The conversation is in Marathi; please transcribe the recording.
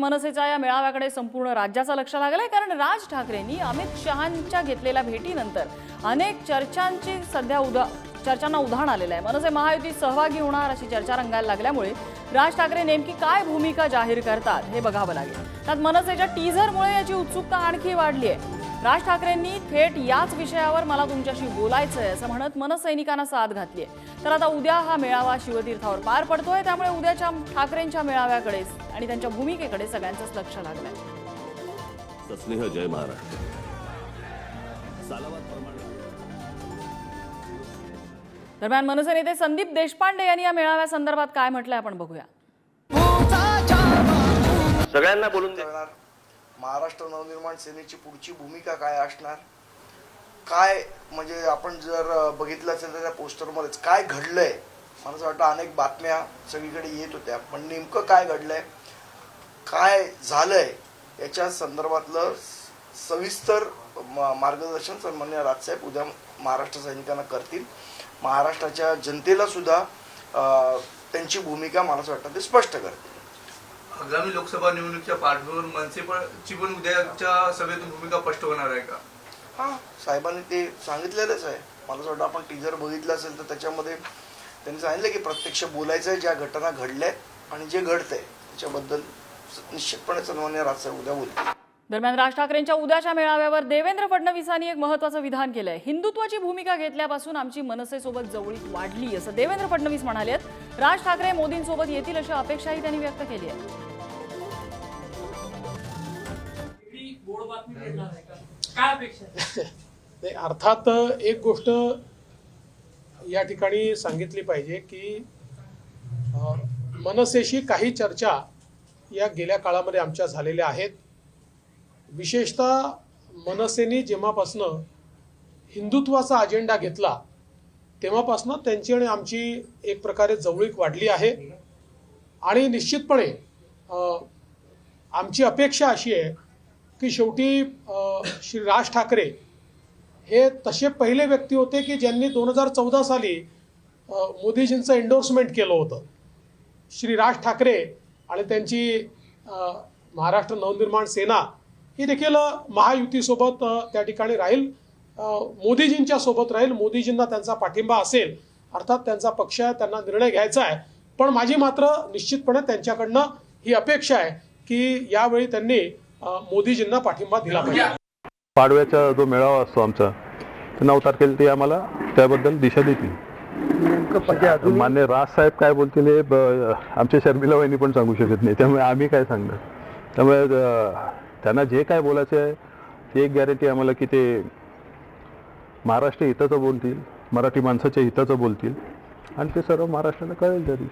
मनसेच्या या मेळाव्याकडे संपूर्ण राज्याचं लक्ष लागलंय कारण राज ठाकरेंनी अमित शहांच्या घेतलेल्या भेटीनंतर अनेक चर्चांची सध्या उदा चर्चांना उधाण आलेलं आहे. मनसे महायुती सहभागी होणार अशी चर्चा रंगायला लागल्यामुळे राज ठाकरे नेमकी काय भूमिका जाहीर करतात हे बघावं लागेल. त्यात मनसेच्या टीझरमुळे याची उत्सुकता आणखी वाढली आहे राज ठाकरेंनी थेट याच विषयावर मला तुमच्याशी बोलायचं आहे असं म्हणत मनसैनिकांना साथ घातली आहे तर आता उद्या हा मेळावा शिवतीर्थावर पार पडतोय. त्यामुळे उद्याच्या ठाकरेंच्या मेळाव्याकडे आणि त्यांच्या भूमिकेकडे सगळ्यांचंच लक्ष लागलंय. सस्नेह जय महाराष्ट्र. दरम्यान मनसे नेते संदीप देशपांडे यांनी या मेळाव्यासंदर्भात काय म्हटलंय आपण बघूया. सगळ्यांना बोलून महाराष्ट्र नवनिर्माण सेनेची पुढची भूमिका काय असणार? काय म्हणजे आपण जर बघितलं असेल तर त्या पोस्टरमध्येच काय घडलंय? मला असं वाटतं अनेक बातम्या सगळीकडे येत होत्या. पण नेमकं काय घडलंय? काय झालंय? याच्या संदर्भातलं स- सविस्तर म- मार्गदर्शन सन्मान्य राजसाहेब उद्या महाराष्ट्र सैनिकांना करतील. महाराष्ट्राच्या जनतेला सुद्धा त्यांची भूमिका मला असं वाटतं ते स्पष्ट करतील. आगामी लोकसभा निवडणुकीच्या पार्श्वभूमीवर मनसेची पण उद्याच्या सभेतून भूमिका स्पष्ट होणार आहे का? हां साहेबांनी ते सांगितलेलंच आहे. मला असं वाटतं आपण टीजर बघितलं असेल तर त्याच्यामध्ये त्यांनी सांगितलं की प्रत्यक्ष बोलायचं आहे ज्या घटना घडल्या आहेत आणि जे घडतंय त्याच्याबद्दल निश्चितपणे सन्मान्य राज उद्या बोलतील. दरम्यान राज ठाकरेंच्या उद्याच्या मेळाव्यावर देवेंद्र फडणवीसांनी एक महत्वाचं विधान केलंय. हिंदुत्वाची भूमिका घेतल्यापासून आमची मनसेसोबत जवळीक वाढली असं देवेंद्र फडणवीस म्हणाले आहेत. राज ठाकरे मोदींसोबत येतील अशी अपेक्षाही त्यांनी व्यक्त केली आहे. अर्थात एक गोष्ट या ठिकाणी सांगितली पाहिजे की मनसेशी काही चर्चा या गेल्या काळामध्ये आमच्या झालेल्या आहेत. विशेषतः मनसेने जेव्हापासनं हिंदुत्वाचा अजेंडा घेतला तेव्हापासनं त्यांची आणि आमची एक प्रकारे जवळीक वाढली आहे. आणि निश्चितपणे आमची अपेक्षा अशी आहे की शेवटी श्री राज ठाकरे हे तसे पहिले व्यक्ती होते की ज्यांनी दोन हजार चौदा साली मोदीजींचं एंडोर्समेंट केलं होतं. श्री राज ठाकरे आणि त्यांची महाराष्ट्र नवनिर्माण सेना ही देखील महायुतीसोबत त्या ठिकाणी राहील. मोदीजींच्या सोबत राहील. मोदीजींना त्यांचा पाठिंबा असेल अर्थात त्यांचा पक्ष आहे त्यांना निर्णय घ्यायचा आहे. पण माझी मात्र निश्चितपणे त्यांच्याकडनं ही अपेक्षा आहे की यावेळी त्यांनी मोदीजींना पाठिंबा दिला पाहिजे. पाडव्याचा जो मेळावा असतो आमचा तर नऊ तारखेला ते आम्हाला त्याबद्दल दिशा देतील. मान्य राज साहेब काय बोलतील हे आमच्या शर्मिला वहिनी पण सांगू शकत नाही. त्यामुळे आम्ही काय सांगणार? त्यामुळे त्यांना जे काय बोलायचं आहे ती एक गॅरंटी आम्हाला की ते महाराष्ट्र हिताचं बोलतील मराठी माणसाच्या हिताचं बोलतील आणि ते सर्व महाराष्ट्राला कळेल तरी